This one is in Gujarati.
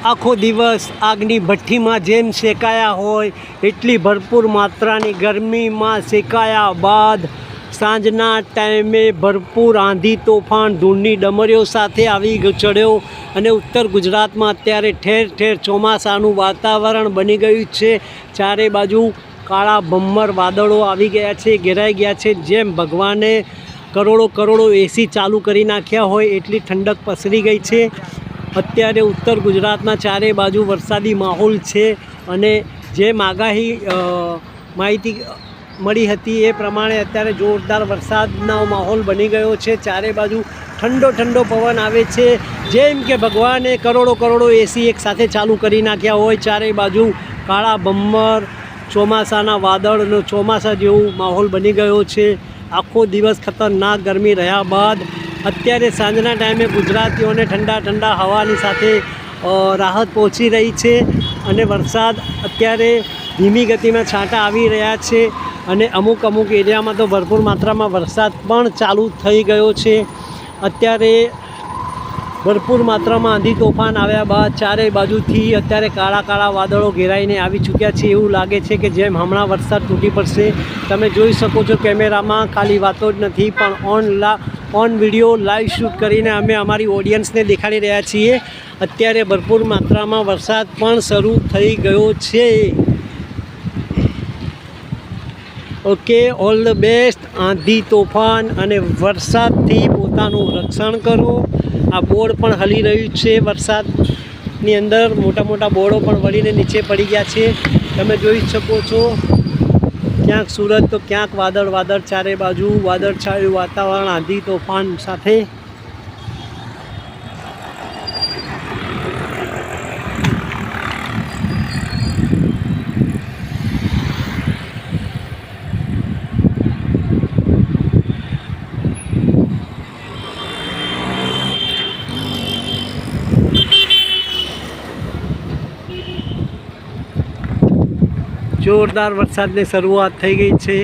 આખો દિવસ આગની ભઠ્ઠીમાં જેમ શેકાયા હોય, એટલી ભરપૂર માત્રાની ગરમીમાં શેકાયા બાદ સાંજના ટાઈમે ભરપૂર આંધી તોફાન ધૂળની ડમરીઓ સાથે આવી ચડ્યો અને ઉત્તર ગુજરાતમાં અત્યારે ઠેર ઠેર ચોમાસાનું વાતાવરણ બની ગયું છે. ચારે બાજુ કાળા ભમ્મર વાદળો આવી ગયા છે, ઘેરાઈ ગયા છે. જેમ ભગવાને કરોડો કરોડો એસી ચાલુ કરી નાખ્યા હોય, એટલી ઠંડક પસરી ગઈ છે. અત્યારે ઉત્તર ગુજરાતના ચારે બાજુ વરસાદી માહોલ છે અને જે માગાહી માહિતી મળી હતી એ પ્રમાણે અત્યારે જોરદાર વરસાદનો માહોલ બની ગયો છે. ચારે બાજુ ઠંડો ઠંડો પવન આવે છે. જેમ કે ભગવાને કરોડો કરોડો એસી એક સાથે ચાલુ કરી નાખ્યા હોય. ચારેય બાજુ કાળા બમ્મર ચોમાસાના વાદળનો ચોમાસા જેવું માહોલ બની ગયો છે. આખો દિવસ ખતરનાક ગરમી રહ્યા બાદ અત્યારે સાંજના ટાઈમે ગુજરાતીઓને ઠંડા ઠંડા હવાની સાથે રાહત પહોંચી રહી છે અને વરસાદ અત્યારે ધીમી ગતિમાં છાંટા આવી રહ્યા છે અને અમુક અમુક એરિયામાં તો ભરપૂર માત્રામાં વરસાદ પણ ચાલુ થઈ ગયો છે. અત્યારે ભરપૂર માત્રામાં આંધી તોફાન આવ્યા બાદ ચારેય બાજુથી અત્યારે કાળા કાળા વાદળો ઘેરાઈને આવી ચૂક્યા છે. એવું લાગે છે કે જેમ હમણાં વરસાદ તૂટી પડશે, તમે જોઈ શકો છો કેમેરામાં ખાલી વાતો જ નથી, પણ ઓન લા ઓન વીડિયો લાઈવ શૂટ કરીને અમે અમારી ઓડિયન્સને દેખાડી રહ્યા છીએ. અત્યારે ભરપૂર માત્રામાં વરસાદ પણ શરૂ થઈ ગયો છે. ઓકે, ઓલ ધ બેસ્ટ, આંધી તોફાન અને વરસાદથી પોતાનું રક્ષણ કરો. આ બોર્ડ પણ હલી રહ્યું છે. વરસાદની અંદર મોટા મોટા બોર્ડો પણ વળીને નીચે પડી ગયા છે. તમે જોઈ શકો છો ક્યાંક સુરત તો ક્યાંક વાદળ વાદળ ચારે બાજુ વાદળછાયું વાતાવરણ આંધી તોફાન સાથે જોરદાર વરસાદની શરૂઆત થઈ ગઈ છે.